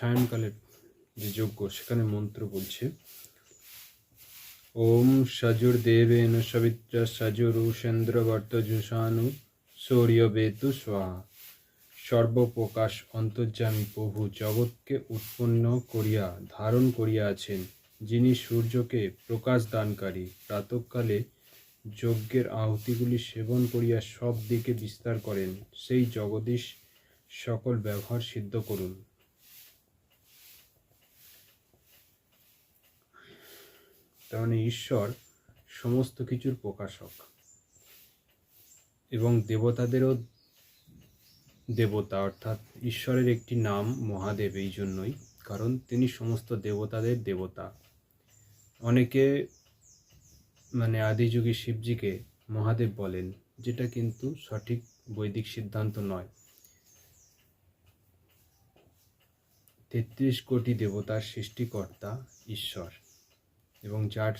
সায়ংকালের যে যজ্ঞ, সেখানে মন্ত্র বলছে, ওম সজুর্দেবেন সবিত্র সজুরুষেন্দ্রবর্তজুষানু সূর্যবেতু স্বাহা সর্বপ্রকাশ অন্তর্যামী প্রভু জগৎকে উৎপন্ন করিয়া, ধারণ করিয়াছেন, যিনি সূর্যকে প্রকাশ দানকারী। প্রাতঃকালে যজ্ঞের আহুতিগুলি সেবন করিয়া সব দিকে বিস্তার করেন। সেই জগদীশ সকল ব্যবহার সিদ্ধ করুন। তার মানে ঈশ্বর সমস্ত কিছুর প্রকাশক এবং দেবতাদেরও দেবতা, অর্থাৎ ঈশ্বরের একটি নাম মহাদেব এই জন্যই, কারণ তিনি সমস্ত দেবতাদের দেবতা। অনেকে মানে আদিযুগী শিবজিকে মহাদেব বলেন, যেটা কিন্তু সঠিক বৈদিক সিদ্ধান্ত নয়। তেত্রিশ কোটি দেবতার সৃষ্টিকর্তা ঈশ্বর। এবং যার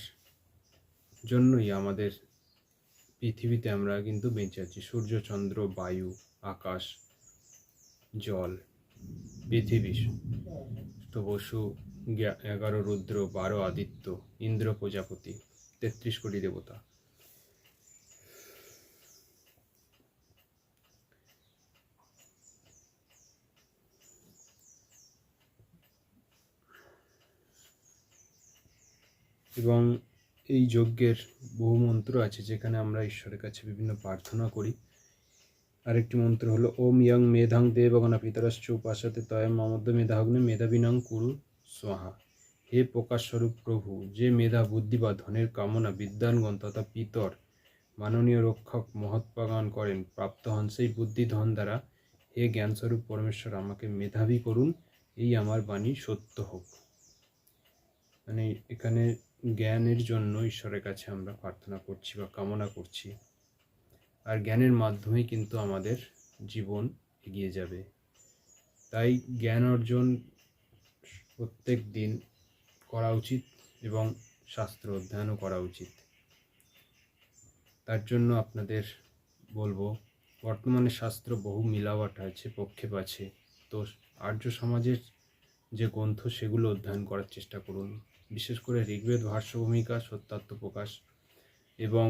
জন্যই আমাদের পৃথিবীতে আমরা কিন্তু বেঁচে আছি। সূর্য, চন্দ্র, বায়ু, আকাশ, জল, পৃথিবী। তো বসু এগারো রুদ্র, বারো আদিত্য, ইন্দ্র প্রজাপতি, তেত্রিশ কোটি দেবতা। এবং এই যজ্ঞের বহু মন্ত্র আছে যেখানে আমরা ঈশ্বরের কাছে বিভিন্ন প্রার্থনা করি। আরেকটি মন্ত্র হলো, ওম ইয়ং মেধাং দেবগণা পিতরশ্চ উপাসতে তয়ম মমদ্য মেধাগ্নে মেধাবিনাং কুরু স্বাহা। হে প্রকাশ স্বরূপ প্রভু, যে মেধা, বুদ্ধি বা ধনের কামনা বিদ্যানগণ তথা পিতর, মাননীয় রক্ষক মহৎপাগান করেন, প্রাপ্ত হন সেই বুদ্ধি ধন দ্বারা, হে জ্ঞানস্বরূপ পরমেশ্বর, আমাকে মেধাবী করুন। এই আমার বাণী সত্য হোক। মানে এখানে জ্ঞানের জন্য ঈশ্বরের কাছে আমরা প্রার্থনা করছি বা কামনা করছি। আর জ্ঞানের মাধ্যমেই কিন্তু আমাদের জীবন এগিয়ে যাবে। তাই জ্ঞান অর্জন প্রত্যেক দিন করা উচিত এবং শাস্ত্র অধ্যয়নও করা উচিত। তার জন্য আপনাদের বলব, বর্তমানে শাস্ত্র বহু মিলাওয়াট আছে, পক্ষেপ আছে। তো আর্য সমাজের যে গ্রন্থ, সেগুলো অধ্যয়ন করার চেষ্টা করুন। বিশেষ করে ঋগ্বেদ ভাষ্য ভূমিকা সত্যাত্ম প্রকাশ এবং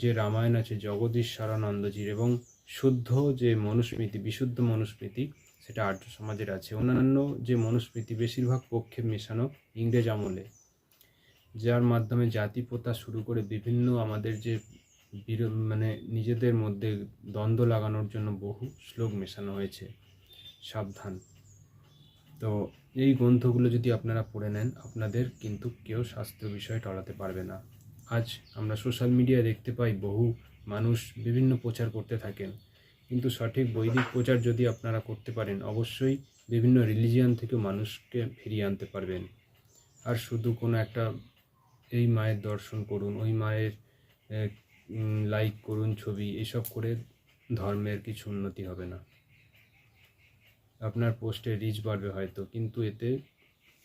যে রামায়ণ আছে, জগদীশ সারানন্দজির এবং শুদ্ধ যে মনুস্মৃতি, বিশুদ্ধ মনুস্মৃতি, সেটা আর্য সমাজের আছে। অন্যান্য যে মনুস্মৃতি বেশিরভাগ পক্ষে মেশানো ইংরেজ আমলে, যার মাধ্যমে জাতি প্রথা শুরু করে বিভিন্ন আমাদের যে মানে নিজেদের মধ্যে দ্বন্দ্ব লাগানোর জন্য বহু শ্লোক মেশানো হয়েছে। সাবধান। তো এই গ্রন্থগুলো যদি আপনারা পড়ে নেন, আপনাদের কিন্তু কেউ স্বাস্থ্য বিষয়ে টলাতে পারবে না। আজ আমরা সোশ্যাল মিডিয়ায় দেখতে পাই বহু মানুষ বিভিন্ন প্রচার করতে থাকেন। কিন্তু সঠিক বৈদিক প্রচার যদি আপনারা করতে পারেন, অবশ্যই বিভিন্ন রিলিজিয়ান থেকে মানুষকে ফিরিয়ে আনতে পারবেন। আর শুধু কোনো একটা এই মায়ের দর্শন করুন, ওই মায়ের লাইক করুন ছবি, এসব করে ধর্মের কিছু উন্নতি হবে না। আপনার পোস্টে রিচ বাড়বে হয়তো, কিন্তু এতে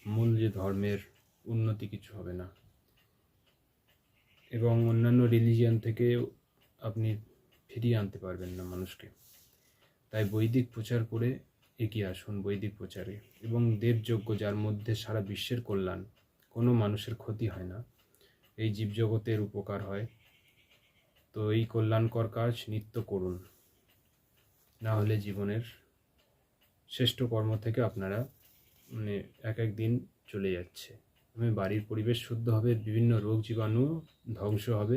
মূল যে ধর্মের উন্নতি কিছু হবে না। এবং অন্যান্য রিলিজিয়ান থেকে আপনি ফিরিয়ে আনতে পারবেন না মানুষকে। তাই বৈদিক প্রচার করে এগিয়ে আসুন বৈদিক প্রচারে। এবং দেবযজ্ঞ যার মধ্যে সারা বিশ্বের কল্যাণ, কোনো মানুষের ক্ষতি হয় না। এই জীবজগতের উপকার হয়। তো এই কল্যাণকর কাজ নিত্য করুন। না হলে জীবনের শ্রেষ্ঠ কর্ম থেকে আপনারা মানে এক এক দিন চলে যাচ্ছে। আমি বাড়ির পরিবেশ শুদ্ধ হবে, বিভিন্ন রোগ জীবাণু ধ্বংস হবে।